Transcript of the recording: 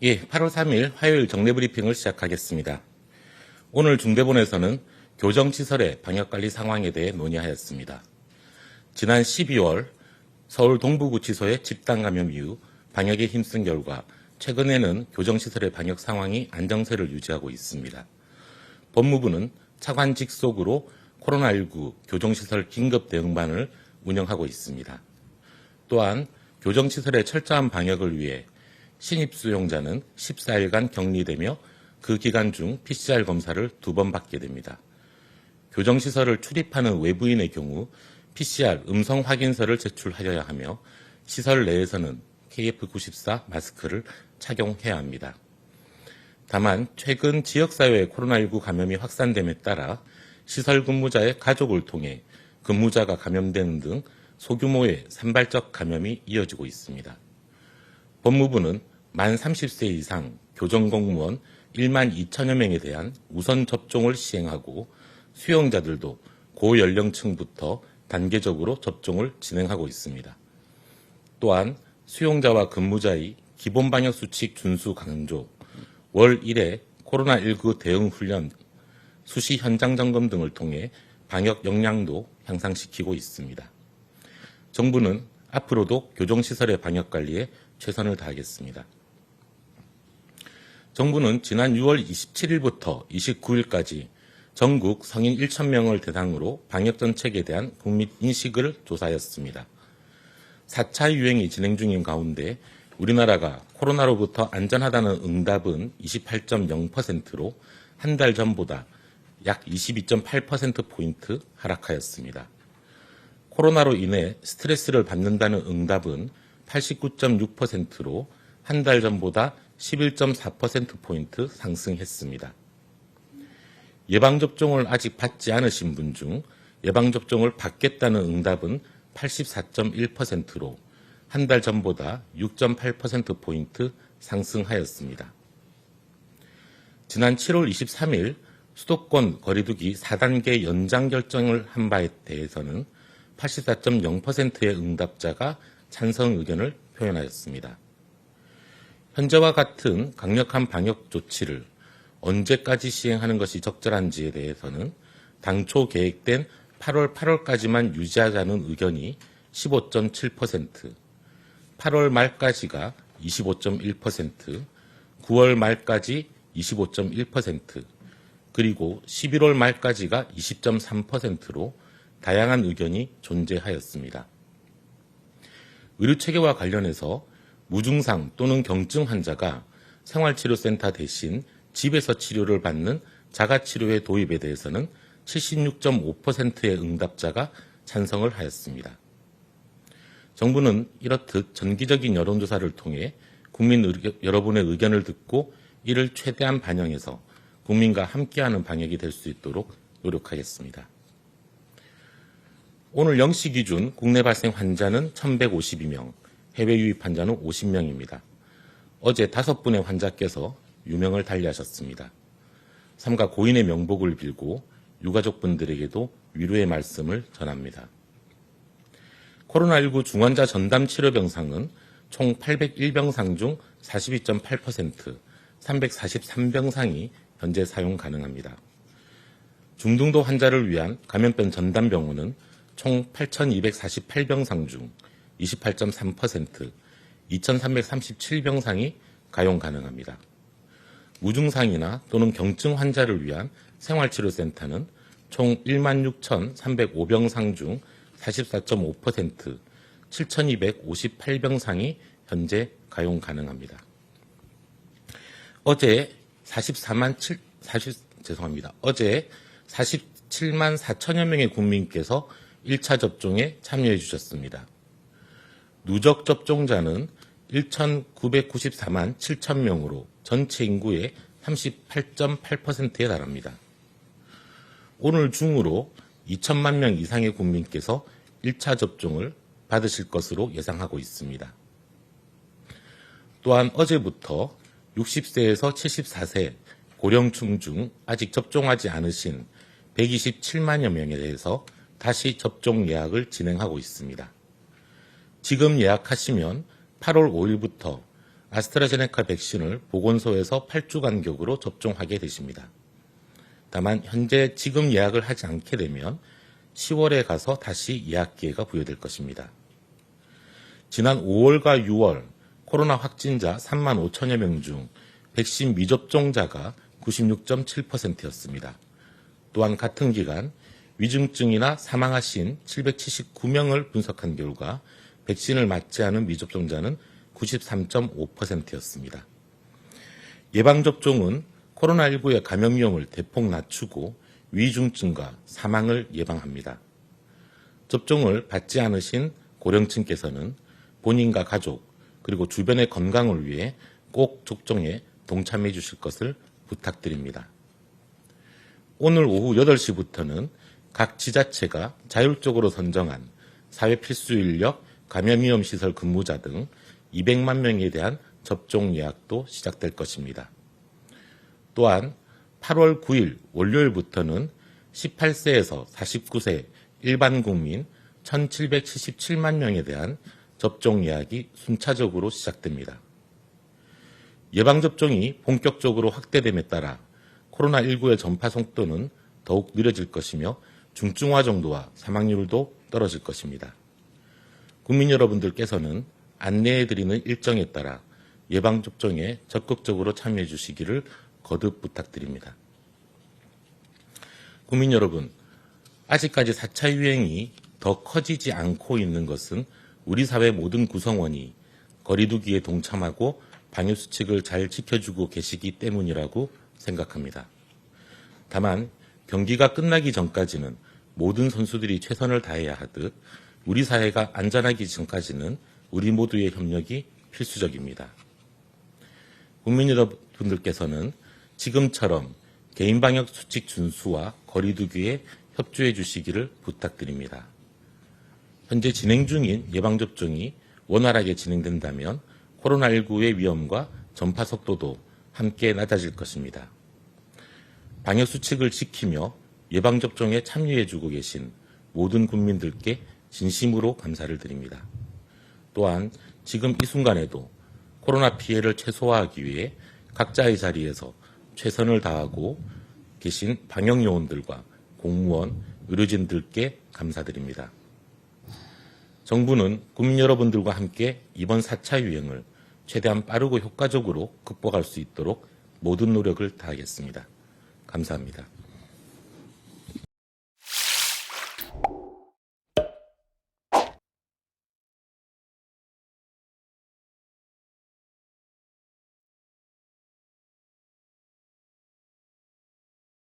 예, 8월 3일 화요일 정례 브리핑을 시작하겠습니다. 오늘 중대본에서는 교정시설의 방역관리 상황에 대해 논의하였습니다. 지난 12월 서울 동부구치소의 집단 감염 이후 방역에 힘쓴 결과 최근에는 교정시설의 방역 상황이 안정세를 유지하고 있습니다. 법무부는 차관 직 속으로 코로나19 교정시설 긴급 대응반을 운영하고 있습니다. 또한 교정시설의 철저한 방역을 위해 신입 수용자는 14일간 격리되며 그 기간 중 PCR 검사를 두 번 받게 됩니다. 교정시설을 출입하는 외부인의 경우 PCR 음성 확인서를 제출하여야 하며 시설 내에서는 KF94 마스크를 착용해야 합니다. 다만 최근 지역사회의 코로나19 감염이 확산됨에 따라 시설 근무자의 가족을 통해 근무자가 감염되는 등 소규모의 산발적 감염이 이어지고 있습니다. 법무부는 만 30세 이상 교정공무원 1만 2천여 명에 대한 우선 접종을 시행하고 수용자들도 고연령층부터 단계적으로 접종을 진행하고 있습니다. 또한 수용자와 근무자의 기본 방역 수칙 준수 강조, 월 1회 코로나19 대응 훈련, 수시 현장 점검 등을 통해 방역 역량도 향상시키고 있습니다. 정부는 앞으로도 교정시설의 방역 관리에 최선을 다하겠습니다. 정부는 지난 6월 27일부터 29일까지 전국 성인 1,000명을 대상으로 방역 정책에 대한 국민 인식을 조사하였습니다. 4차 유행이 진행 중인 가운데 우리나라가 코로나로부터 안전하다는 응답은 28.0%로 한 달 전보다 약 22.8%포인트 하락하였습니다. 코로나로 인해 스트레스를 받는다는 응답은 89.6%로 한 달 전보다 11.4%포인트 상승했습니다. 예방접종을 아직 받지 않으신 분 중 예방접종을 받겠다는 응답은 84.1%로 한 달 전보다 6.8%포인트 상승하였습니다. 지난 7월 23일 수도권 거리두기 4단계 연장 결정을 한 바에 대해서는 84.0%의 응답자가 찬성 의견을 표현하였습니다. 현재와 같은 강력한 방역 조치를 언제까지 시행하는 것이 적절한지에 대해서는 당초 계획된 8월 8월까지만 유지하자는 의견이 15.7%, 8월 말까지가 25.1%, 9월 말까지 25.1%, 그리고 11월 말까지가 20.3%로 다양한 의견이 존재하였습니다. 의료 체계와 관련해서 무증상 또는 경증 환자가 생활치료센터 대신 집에서 치료를 받는 자가치료의 도입에 대해서는 76.5%의 응답자가 찬성을 하였습니다. 정부는 이렇듯 전기적인 여론조사를 통해 국민 의견, 여러분의 의견을 듣고 이를 최대한 반영해서 국민과 함께하는 방역이 될 수 있도록 노력하겠습니다. 오늘 0시 기준 국내 발생 환자는 1,152명, 해외 유입 환자는 50명입니다. 어제 다섯 분의 환자께서 유명을 달리하셨습니다. 삼가 고인의 명복을 빌고 유가족분들에게도 위로의 말씀을 전합니다. 코로나19 중환자 전담 치료 병상은 총 801병상 중 42.8%, 343병상이 현재 사용 가능합니다. 중등도 환자를 위한 감염병 전담 병원은 총 8,248병상 중 28.3%, 2,337병상이 가용 가능합니다. 무증상이나 또는 경증 환자를 위한 생활치료센터는 총 16,305병상 중 44.5%, 7,258병상이 현재 가용 가능합니다. 어제 44만 7, 40, 죄송합니다. 어제 47만 4천여 명의 국민께서 1차 접종에 참여해 주셨습니다. 누적 접종자는 1,994만 7천 명으로 전체 인구의 38.8%에 달합니다. 오늘 중으로 2천만 명 이상의 국민께서 1차 접종을 받으실 것으로 예상하고 있습니다. 또한 어제부터 60세에서 74세 고령층 중 아직 접종하지 않으신 127만여 명에 대해서 다시 접종 예약을 진행하고 있습니다. 지금 예약하시면 8월 5일부터 아스트라제네카 백신을 보건소에서 8주 간격으로 접종하게 되십니다. 다만 현재 지금 예약을 하지 않게 되면 10월에 가서 다시 예약 기회가 부여될 것입니다. 지난 5월과 6월 코로나 확진자 3만 5천여 명 중 백신 미접종자가 96.7%였습니다. 또한 같은 기간 위중증이나 사망하신 779명을 분석한 결과 백신을 맞지 않은 미접종자는 93.5%였습니다. 예방접종은 코로나19의 감염 위험을 대폭 낮추고 위중증과 사망을 예방합니다. 접종을 받지 않으신 고령층께서는 본인과 가족 그리고 주변의 건강을 위해 꼭 접종에 동참해 주실 것을 부탁드립니다. 오늘 오후 8시부터는 각 지자체가 자율적으로 선정한 사회 필수 인력 감염 위험 시설 근무자 등 200만 명에 대한 접종 예약도 시작될 것입니다. 또한 8월 9일 월요일부터는 18세에서 49세 일반 국민 1,777만 명에 대한 접종 예약이 순차적으로 시작됩니다. 예방접종이 본격적으로 확대됨에 따라 코로나19의 전파 속도는 더욱 느려질 것이며 중증화 정도와 사망률도 떨어질 것입니다. 국민 여러분들께서는 안내해드리는 일정에 따라 예방접종에 적극적으로 참여해 주시기를 거듭 부탁드립니다. 국민 여러분, 아직까지 4차 유행이 더 커지지 않고 있는 것은 우리 사회 모든 구성원이 거리두기에 동참하고 방역 수칙을 잘 지켜주고 계시기 때문이라고 생각합니다. 다만 경기가 끝나기 전까지는 모든 선수들이 최선을 다해야 하듯 우리 사회가 안전하기 전까지는 우리 모두의 협력이 필수적입니다. 국민 여러분들께서는 지금처럼 개인 방역 수칙 준수와 거리두기에 협조해 주시기를 부탁드립니다. 현재 진행 중인 예방접종이 원활하게 진행된다면 코로나19의 위험과 전파 속도도 함께 낮아질 것입니다. 방역 수칙을 지키며 예방접종에 참여해 주고 계신 모든 국민들께 진심으로 감사를 드립니다. 또한 지금 이 순간에도 코로나 피해를 최소화하기 위해 각자의 자리에서 최선을 다하고 계신 방역 요원들과 공무원, 의료진들께 감사드립니다. 정부는 국민 여러분들과 함께 이번 4차 유행을 최대한 빠르고 효과적으로 극복할 수 있도록 모든 노력을 다하겠습니다. 감사합니다.